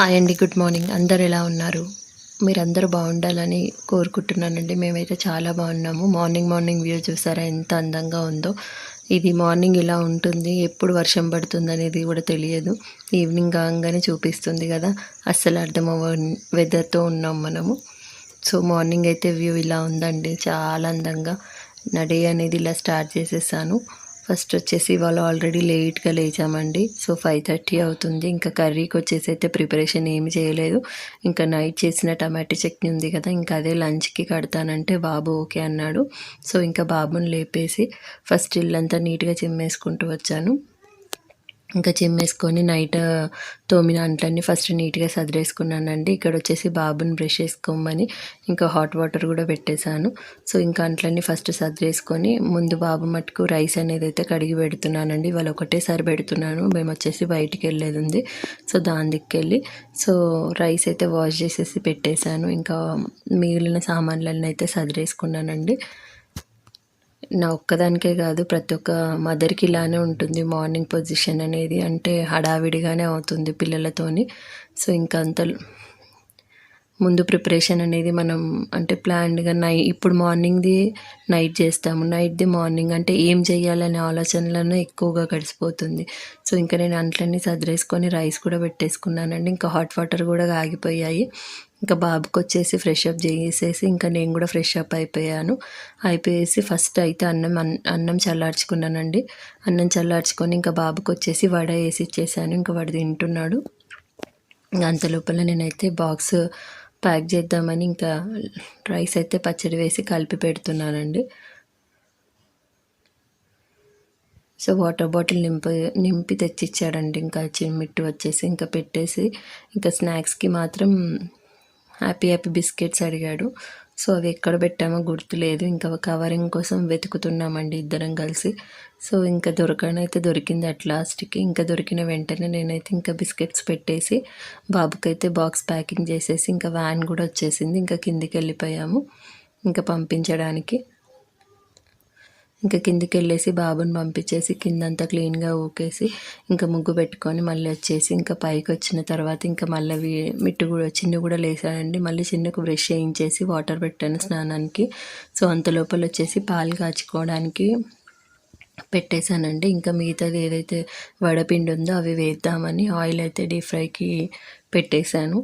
Hi అండి good morning. అందరు ఎలా ఉన్నారు? మీరందరూ బాగుండాలని కోరుకుంటున్నానండి. మేమైతే చాలా బాగున్నాము. మార్నింగ్ మార్నింగ్ వ్యూ చూసారా ఎంత అందంగా ఉందో. ఇది మార్నింగ్ ఇలా ఉంటుంది ఎప్పుడు వర్షం పడుతుంది అనేది కూడా తెలియదు. ఈవినింగ్ కాగానే చూపిస్తుంది కదా అస్సలు అర్థమవ వెదర్తో ఉన్నాం మనము. సో మార్నింగ్ అయితే వ్యూ ఇలా ఉందండి చాలా అందంగా. నా డే అనేది ఇలా స్టార్ట్ చేసేసాను. ఫస్ట్ వచ్చేసి వాళ్ళు ఆల్రెడీ లేట్గా లేచామండి. సో ఫైవ్ థర్టీ అవుతుంది. ఇంకా కర్రీకి వచ్చేసి అయితే ప్రిపరేషన్ ఏమి చేయలేదు. ఇంకా నైట్ చేసిన టమాటో చట్నీ ఉంది కదా ఇంకా అదే లంచ్కి కడతానంటే బాబు ఓకే అన్నాడు. సో ఇంకా బాబుని లేపేసి ఫస్ట్ ఇల్లంతా నీట్గా చిమ్మేసుకుంటూ వచ్చాను. ఇంకా చిమ్మేసుకొని నైట్ తోమిన అంట్లన్నీ ఫస్ట్ నీట్గా సదిరేసుకున్నానండి. ఇక్కడ వచ్చేసి బాబుని బ్రష్ చేసుకోమని ఇంకా హాట్ వాటర్ కూడా పెట్టేశాను. సో ఇంకా అంట్లన్నీ ఫస్ట్ సదిరేసుకొని ముందు బాబు మటుకు రైస్ అనేది అయితే కడిగి పెడుతున్నానండి. వాళ్ళు ఒకటేసారి పెడుతున్నాను. మేము వచ్చేసి బయటికి వెళ్ళేది ఉంది సో దాని దిక్కెళ్ళి సో రైస్ అయితే వాష్ చేసేసి పెట్టేశాను. ఇంకా మిగిలిన సామాన్లన్నీ అయితే సదిరేసుకున్నానండి. నా ఒక్కదానికే కాదు ప్రతి ఒక్క మదర్కి ఇలానే ఉంటుంది మార్నింగ్ పొజిషన్ అనేది. అంటే హడావిడిగానే అవుతుంది పిల్లలతోని. సో ఇంకా అంత ముందు ప్రిపరేషన్ అనేది మనం అంటే ప్లాన్డ్గా నై ఇప్పుడు మార్నింగ్ది నైట్ చేస్తాము. నైట్ది మార్నింగ్ అంటే ఏం చేయాలనే ఆలోచనలను ఎక్కువగా గడిచిపోతుంది సో ఇంకా నేను అంట్లన్నీ సదిరేసుకొని రైస్ కూడా పెట్టేసుకున్నానండి. ఇంకా హాట్ వాటర్ కూడా ఆగిపోయాయి. ఇంకా బాబుకి వచ్చేసి ఫ్రెష్ అప్ చేసేసి ఇంకా నేను కూడా ఫ్రెష్ అప్ అయిపోయాను. అయిపోయేసి ఫస్ట్ అయితే అన్నం అన్నం చల్లార్చుకున్నానండి. అన్నం చల్లార్చుకొని ఇంకా బాబుకి వచ్చేసి వడ వేసి ఇచ్చేసాను. ఇంకా వాడు తింటున్నాడు. అంత లోపల నేనైతే బాక్స్ ప్యాక్ చేద్దామని ఇంకా రైస్ అయితే పచ్చడి వేసి కలిపి పెడుతున్నానండి. సో వాటర్ బాటిల్ నింపి నింపి తెచ్చిచ్చాడండి. ఇంకా చిమ్మిట్టు వచ్చేసి ఇంకా పెట్టేసి ఇంకా స్నాక్స్కి మాత్రం హ్యాపీ హ్యాపీ బిస్కెట్స్ అడిగాడు. సో అవి ఎక్కడ పెట్టామో గుర్తులేదు ఇంకా కవరింగ్ కోసం వెతుకుతున్నామండి ఇద్దరం కలిసి. సో ఇంకా దొరకనైతే దొరికింది అట్ లాస్ట్కి. ఇంకా దొరికిన వెంటనే నేనైతే ఇంకా బిస్కెట్స్ పెట్టేసి బాబుకైతే బాక్స్ ప్యాకింగ్ చేసేసి ఇంకా వ్యాన్ కూడా వచ్చేసింది. ఇంకా కిందికి వెళ్ళిపోయాము. ఇంకా పంపించడానికి. ఇంకా కిందికి వెళ్ళేసి బాబుని పంపించేసి కిందంతా క్లీన్గా ఊకేసి ఇంకా ముగ్గు పెట్టుకొని మళ్ళీ వచ్చేసి ఇంకా పైకి వచ్చిన తర్వాత ఇంకా మళ్ళీ మిట్టు కూడా చిన్న కూడా లేసానండి. మళ్ళీ చిన్నకు బ్రష్ చేయించేసి వాటర్ పెట్టాను స్నానానికి. సో అంత లోపల వచ్చేసి పాలు కాచుకోవడానికి పెట్టేశానండి. ఇంకా మిగతాది ఏదైతే వడపిండి ఉందో అవి వేద్దామని ఆయిల్ అయితే డీప్ ఫ్రైకి పెట్టేశాను.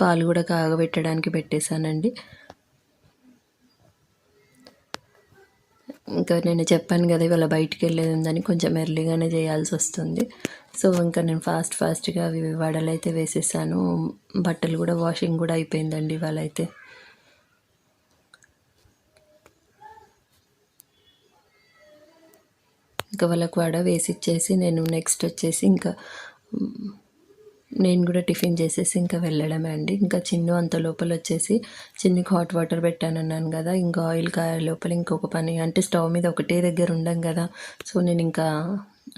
పాలు కూడా కాగబెట్టడానికి పెట్టేశానండి. ఇంకా నేను చెప్పాను కదా ఇవాళ బయటికి వెళ్ళేది ఉందని కొంచెం ఎర్లీగానే చేయాల్సి వస్తుంది. సో ఇంకా నేను ఫాస్ట్ ఫాస్ట్గా అవి వడలు అయితే వేసేసాను. బట్టలు కూడా వాషింగ్ కూడా అయిపోయిందండి ఇవాళ అయితే ఇంకా వాళ్ళకు వడ వేసి ఇచ్చేసి నేను నెక్స్ట్ వచ్చేసి ఇంకా నేను కూడా టిఫిన్ చేసేసి ఇంకా వెళ్ళడమే అండి. ఇంకా చిన్న అంత లోపల వచ్చేసి చిన్నికి హాట్ వాటర్ పెట్టానన్నాను కదా ఇంకా ఆయిల్ కాయ లోపల ఇంకొక పని అంటే స్టవ్ మీద ఒకటే దగ్గర ఉండం కదా. సో నేను ఇంకా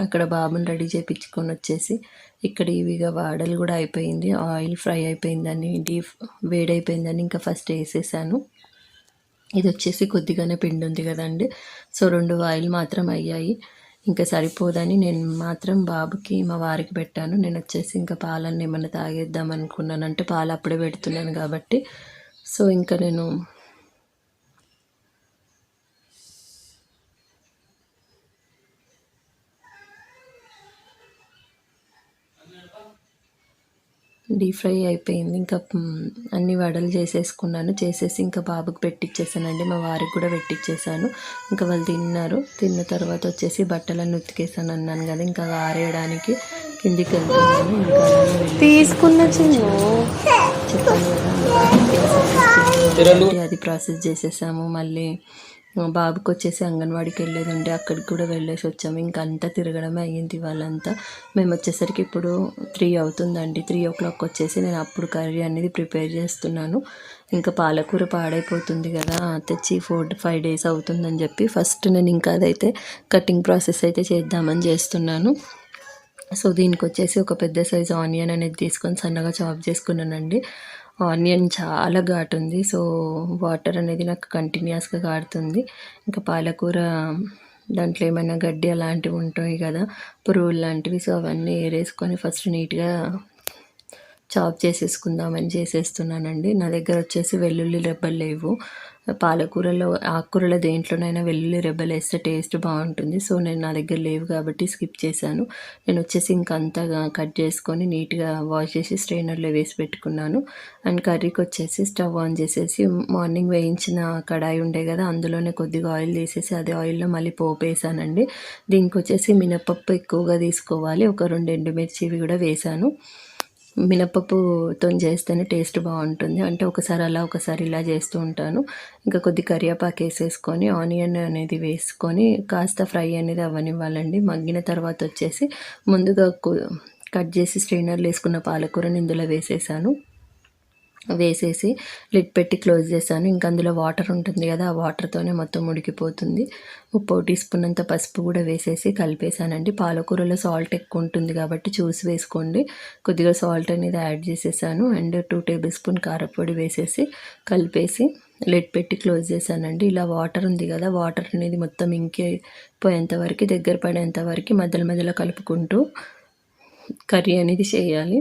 అక్కడ బాబుని రెడీ చేయించుకొని వచ్చేసి ఇక్కడ ఇవిగా వాడలు కూడా అయిపోయింది. ఆయిల్ ఫ్రై అయిపోయిందని డీప్ వేడైపోయిందని ఇంకా ఫస్ట్ వేసేసాను. ఇది వచ్చేసి కొద్దిగానే పిండి ఉంది కదండి. సో రెండు ఆయిల్ మాత్రం అయ్యాయి. ఇంకా సరిపోదని నేను మాత్రం బాబుకి మా వారికి పెట్టాను. నేను వచ్చేసి ఇంకా పాలన్నీ ఏమన్నా తాగేద్దాం అనుకున్నాను. అంటే పాలు అప్పుడే పెడుతున్నాను కాబట్టి. సో ఇంకా నేను డీప్ ఫ్రై అయిపోయింది. ఇంకా అన్ని వడలు చేసేసుకున్నాను. చేసేసి ఇంకా బాబుకి పెట్టించేసానండి మా వారికి కూడా పెట్టించేసాను ఇంకా వాళ్ళు తిన్నారు. తిన్న తర్వాత వచ్చేసి బట్టలన్నీ ఉతికేసాను అన్నాను కదా. ఇంకా ఆరేయడానికి కిందికి వెళ్తున్నాను. ఇంకా తీసుకున్న చెప్పాను కదా అది ప్రాసెస్ చేసేసాము. మళ్ళీ బాబుకి వచ్చేసి అంగన్వాడికి వెళ్ళేది ఉండే అక్కడికి కూడా వెళ్ళేసి వచ్చాము. ఇంకా అంతా తిరగడమే అయ్యింది వాళ్ళంతా మేము వచ్చేసరికి ఇప్పుడు త్రీ అవుతుందండి. త్రీ ఓ క్లాక్ వచ్చేసి నేను అప్పుడు కర్రీ అనేది ప్రిపేర్ చేస్తున్నాను. ఇంకా పాలకూర పాడైపోతుంది కదా తెచ్చి ఫోర్ ఫైవ్ డేస్ అవుతుందని చెప్పి ఫస్ట్ నేను ఇంకా అదైతే కటింగ్ ప్రాసెస్ అయితే చేద్దామని చేస్తున్నాను. సో దీనికి వచ్చేసి ఒక పెద్ద సైజు ఆనియన్ అనేది తీసుకొని సన్నగా చాప్ చేసుకున్నానండి. ఆనియన్ చాలా ఘాటు ఉంది సో వాటర్ అనేది నాకు కంటిన్యూస్గా కారుతుంది. ఇంకా పాలకూర దాంట్లో ఏమైనా గడ్డి అలాంటివి ఉంటాయి కదా పురుగులు లాంటివి సో అవన్నీ ఏరేసుకొని ఫస్ట్ నీట్గా చాప్ చేసేసుకుందామని చేసేస్తున్నానండి. నా దగ్గర వచ్చేసి వెల్లుల్లి రెబ్బలు లేవు. పాలకూరలో ఆకుకూరలో దేంట్లోనైనా వెల్లుల్లి రెబ్బలు వేస్తే టేస్ట్ బాగుంటుంది. సో నేను నా దగ్గర లేవు కాబట్టి స్కిప్ చేశాను. నేను వచ్చేసి ఇంకంతా అంతగా కట్ చేసుకొని నీట్గా వాష్ చేసి స్ట్రైనర్లో వేసి పెట్టుకున్నాను. అండ్ కర్రీకి వచ్చేసి స్టవ్ ఆన్ చేసేసి మార్నింగ్ వేయించిన కడాయి ఉండే కదా అందులోనే కొద్దిగా ఆయిల్ తీసేసి అదే ఆయిల్లో మళ్ళీ పోపు వేసానండి. దీనికి వచ్చేసి మినపప్పు ఎక్కువగా తీసుకోవాలి. ఒక రెండు ఎండుమిర్చి ఇవి కూడా వేసాను. మినపప్పుతో చేస్తేనే టేస్ట్ బాగుంటుంది. అంటే ఒకసారి అలా ఒకసారి ఇలా చేస్తూ ఉంటాను. ఇంకా కొద్ది కరివేపాకు వేసేసుకొని ఆనియన్ అనేది వేసుకొని కాస్త ఫ్రై అనేది అవ్వనివ్వాలండి. మగ్గిన తర్వాత వచ్చేసి ముందుగా కట్ చేసి స్ట్రైనర్లు వేసుకున్న పాలకూరని ఇందులో వేసేసాను. వేసేసి లిడ్ పెట్టి క్లోజ్ చేశాను. ఇంకా అందులో వాటర్ ఉంటుంది కదా ఆ వాటర్తోనే మొత్తం ఉడికిపోతుంది. ఉప్పు టీ స్పూన్ అంత పసుపు కూడా వేసేసి కలిపేసానండి పాలకూరలో సాల్ట్ ఎక్కువ ఉంటుంది కాబట్టి చూసి వేసుకోండి. కొద్దిగా సాల్ట్ అనేది యాడ్ చేసేసాను. అండ్ టూ టేబుల్ స్పూన్ కారపొడి వేసేసి కలిపేసి లిడ్ పెట్టి క్లోజ్ చేశానండి. ఇలా వాటర్ ఉంది కదా వాటర్ అనేది మొత్తం ఇంకిపోయేంత వరకు దగ్గర పడేంత వరకు మధ్యలో మధ్యలో కలుపుకుంటూ కర్రీ అనేది చేయాలి.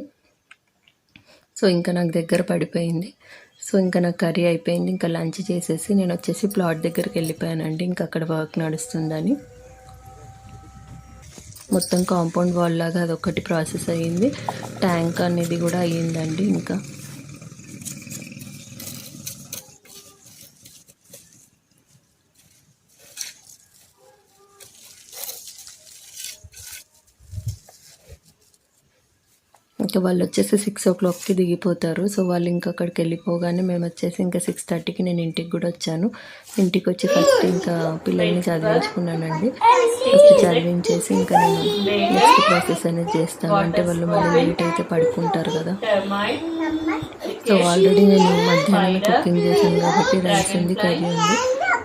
సో ఇంకా నాకు దగ్గర పడిపోయింది. సో ఇంకా నాకు కర్రీ అయిపోయింది. ఇంకా లంచ్ చేసేసి నేను వచ్చేసి ప్లాట్ దగ్గరికి వెళ్ళిపోయానండి. ఇంకా అక్కడ వర్క్ నడుస్తుందని. మొత్తం కాంపౌండ్ వాల్ లాగా అదొకటి ప్రాసెస్ అయ్యింది. ట్యాంక్ అనేది కూడా అయ్యిందండి ఇంకా. ఇంకా వాళ్ళు వచ్చేసి సిక్స్ ఓ క్లాక్కి దిగిపోతారు. సో వాళ్ళు ఇంకా అక్కడికి వెళ్ళిపోగానే మేము వచ్చేసి ఇంకా సిక్స్ థర్టీకి నేను ఇంటికి కూడా వచ్చాను. ఇంటికి వచ్చి ఫస్ట్ ఇంకా పిల్లల్ని చదివించుకున్నానండి. ఫస్ట్ చదివించేసి ఇంకా నేను నెక్స్ట్ ప్రాసెస్ అనేది చేస్తాను. అంటే వాళ్ళు మళ్ళీ లేట్ అయితే పడుకుంటారు కదా. సో ఆల్రెడీ నేను మధ్యాహ్నం కుకింగ్ చేశాను కాబట్టి రైస్ ఉంది కర్రీ ఉంది.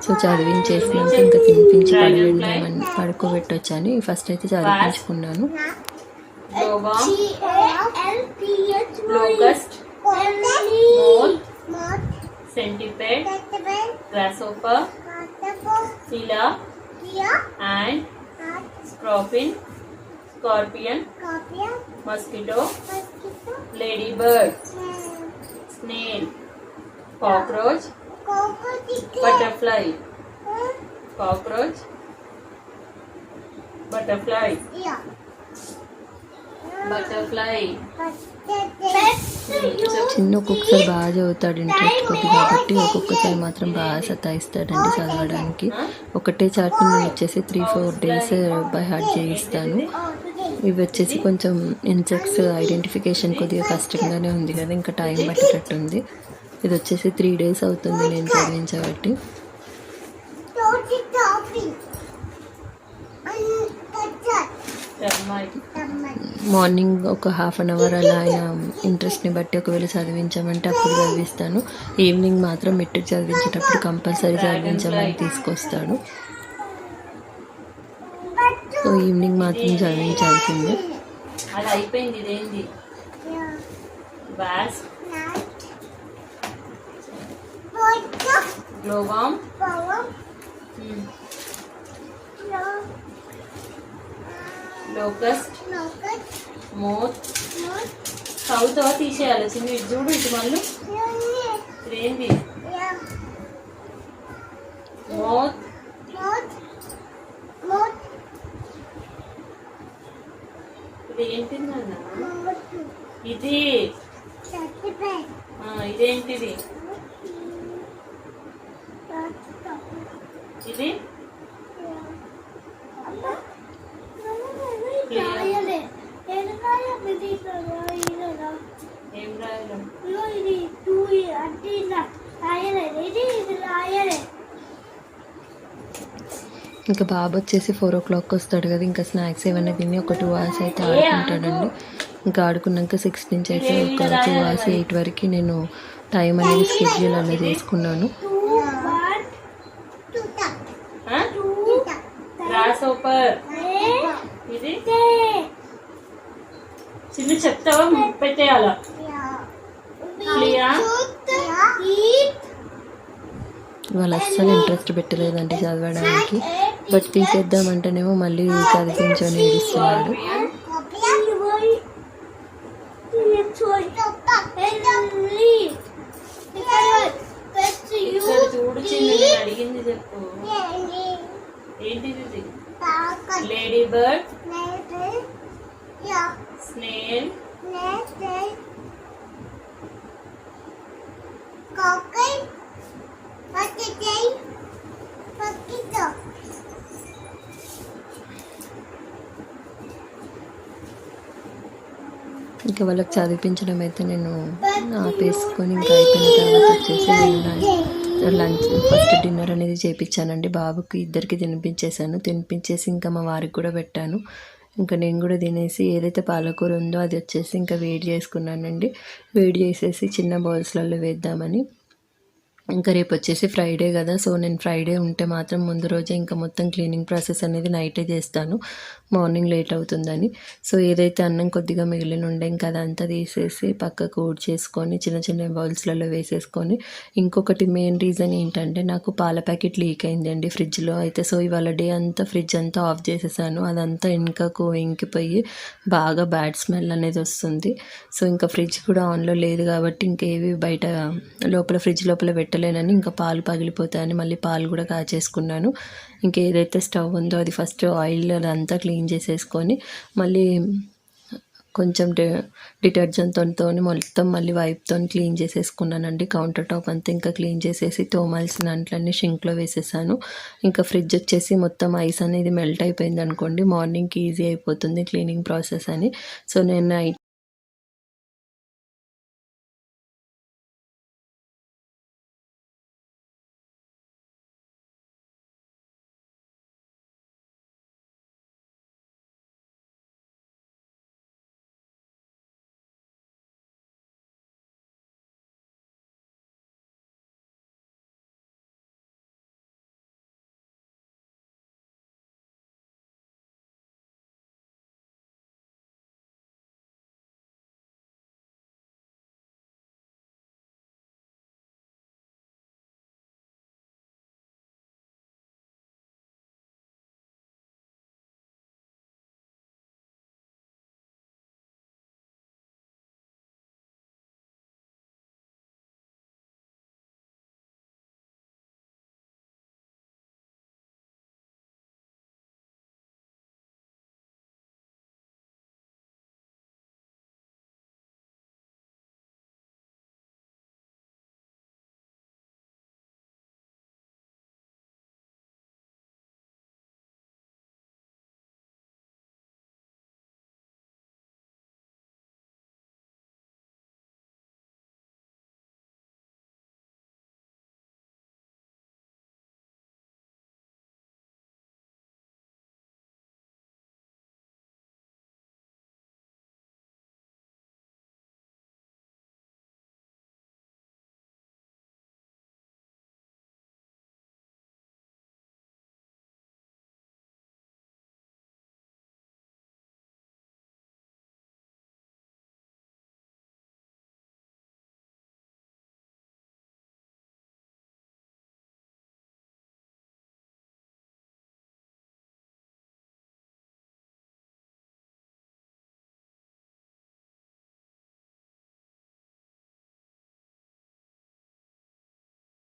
సో చదివించేసినాక ఇంకా తినిపించి పడవేద్దామని పడుకోబెట్టొచ్చని. ఫస్ట్ అయితే చదివించుకున్నాను. Globum, locust, mole, centipede, grasshopper, Phila, and scorpion, scorpion, mosquito, ladybird, snail, cockroach, butterfly, cockroach, butterfly, చిన్న ఒక్కొక్కసారి బాగా చదువుతాడు ఇంట్రెస్ట్ కొద్ది కాబట్టి ఒక్కొక్కసారి మాత్రం బాగా సతాయిస్తాడండి చదవడానికి. ఒకటే చాట్ నేను వచ్చేసి three four days by heart చేయిస్తాను. ఇవి వచ్చేసి కొంచెం ఇన్సెక్ట్స్ ఐడెంటిఫికేషన్ కొద్దిగా కష్టంగానే ఉంది కదా ఇంకా టైం పట్టేటట్టుంది. ఇది వచ్చేసి త్రీ డేస్ అవుతుంది నేను చదివించబట్టి. మార్నింగ్ ఒక హాఫ్ అన్ అవర్ అలా ఆయన ఇంట్రెస్ట్ని బట్టి ఒకవేళ చదివించమంటే అప్పుడు చదివిస్తాను. ఈవినింగ్ మాత్రం మెట్రిక్ చదివించేటప్పుడు కంపల్సరీ చదివించమని తీసుకొస్తాడు. సో ఈవినింగ్ మాత్రం చదివించాల్సిందే అది అయిపోయింది ఇదేంది? బ్యాస్. గ్లోవామ్ లోకస్ట్ మోత్ సౌత్ తీసేయాలి. చిన్న ఇటు చూడు ఇటు మళ్ళీ. ఇదేంది మోత్ ఇది ఏంటిది నాన్న? ఇది. ఇదేంటిది? ఇది? ఇంకా బాబు వచ్చేసి ఫోర్ ఓ క్లాక్ వస్తాడు కదా ఇంకా స్నాక్స్ ఏమైనా తిని ఒక టూ అవర్స్ అయితే ఆడుకుంటాడండి. ఇంకా ఆడుకున్నాక సిక్స్ నుంచి అయితే ఒక టూ అవర్స్ ఎయిట్ వరకు నేను టైం అనేది స్కెడ్యూల్ అనేది ఇది? చిన్న చెప్తావా? పెట్టేయాలా? వాళ్ళు అస్సలు ఇంట్రెస్ట్ పెట్టలేదండి చదవడానికి. బట్ తీసేద్దామంటేనేమో మళ్ళీ కదిపించని ఏడుస్తున్నాడు లేడీ బర్డ్ స్నేల్ కాకై పక్కితే you ఇక్కడ చూడు చిన్న నేను leave. అడిగింది చెప్పు ఏంటిది ఇది Talk. Lady bird Later. Yeah. Snail Later. Cockle. Potato. Potato. ఇంకా వాళ్ళకి చదివించడం అయితే నేను ఆపేసుకొని ఇంకా అయిపోయిన తర్వాత వచ్చేసి నేను లంచ్ ఫస్ట్ డిన్నర్ అనేది చేపించానండి. బాబుకి ఇద్దరికి తినిపించేశాను. తినిపించేసి ఇంకా మా వారికి కూడా పెట్టాను. ఇంకా నేను కూడా తినేసి ఏదైతే పాలకూర ఉందో అది వచ్చేసి ఇంకా వేడి చేసుకున్నానండి. వేడి చేసేసి చిన్న బౌల్స్లలో వేద్దామని ఇంకా రేపు వచ్చేసి ఫ్రైడే కదా సో నేను ఫ్రైడే ఉంటే మాత్రం ముందు రోజే ఇంకా మొత్తం క్లీనింగ్ ప్రాసెస్ అనేది నైటే చేస్తాను. మార్నింగ్ లేట్ అవుతుందని. సో ఏదైతే అన్నం కొద్దిగా మిగిలిన ఉండే ఇంకా అదంతా తీసేసి పక్కకు ఊడ్ చేసుకొని చిన్న చిన్న బౌల్స్లలో వేసేసుకొని ఇంకొకటి మెయిన్ రీజన్ ఏంటంటే నాకు పాల ప్యాకెట్ లీక్ అయిందండి ఫ్రిడ్జ్లో అయితే. సో ఇవాళ డే అంతా ఫ్రిడ్జ్ అంతా ఆఫ్ చేసేసాను. అదంతా వెనుకకు ఇంకిపోయి బాగా బ్యాడ్ స్మెల్ అనేది వస్తుంది. సో ఇంకా ఫ్రిడ్జ్ కూడా ఆన్లో లేదు కాబట్టి ఇంకేవి బయట లోపల ఫ్రిడ్జ్ లోపల పెట్ట పెట్టలేనని ఇంకా పాలు పగిలిపోతాయని మళ్ళీ పాలు కూడా కాచేసుకున్నాను. ఇంకా ఏదైతే స్టవ్ ఉందో అది ఫస్ట్ ఆయిల్ అదంతా క్లీన్ చేసేసుకొని మళ్ళీ కొంచెం డి డిటర్జెంట్తో మొత్తం మళ్ళీ వైప్తో క్లీన్ చేసేసుకున్నానండి. కౌంటర్ టాప్ అంతా ఇంకా క్లీన్ చేసేసి తోమాల్సిన అంట్లన్నీ షింక్లో వేసేసాను. ఇంకా ఫ్రిడ్జ్ వచ్చేసి మొత్తం ఐస్ అనేది మెల్ట్ అయిపోయింది అనుకోండి మార్నింగ్కి ఈజీ అయిపోతుంది క్లీనింగ్ ప్రాసెస్ అని. సో నేను నైట్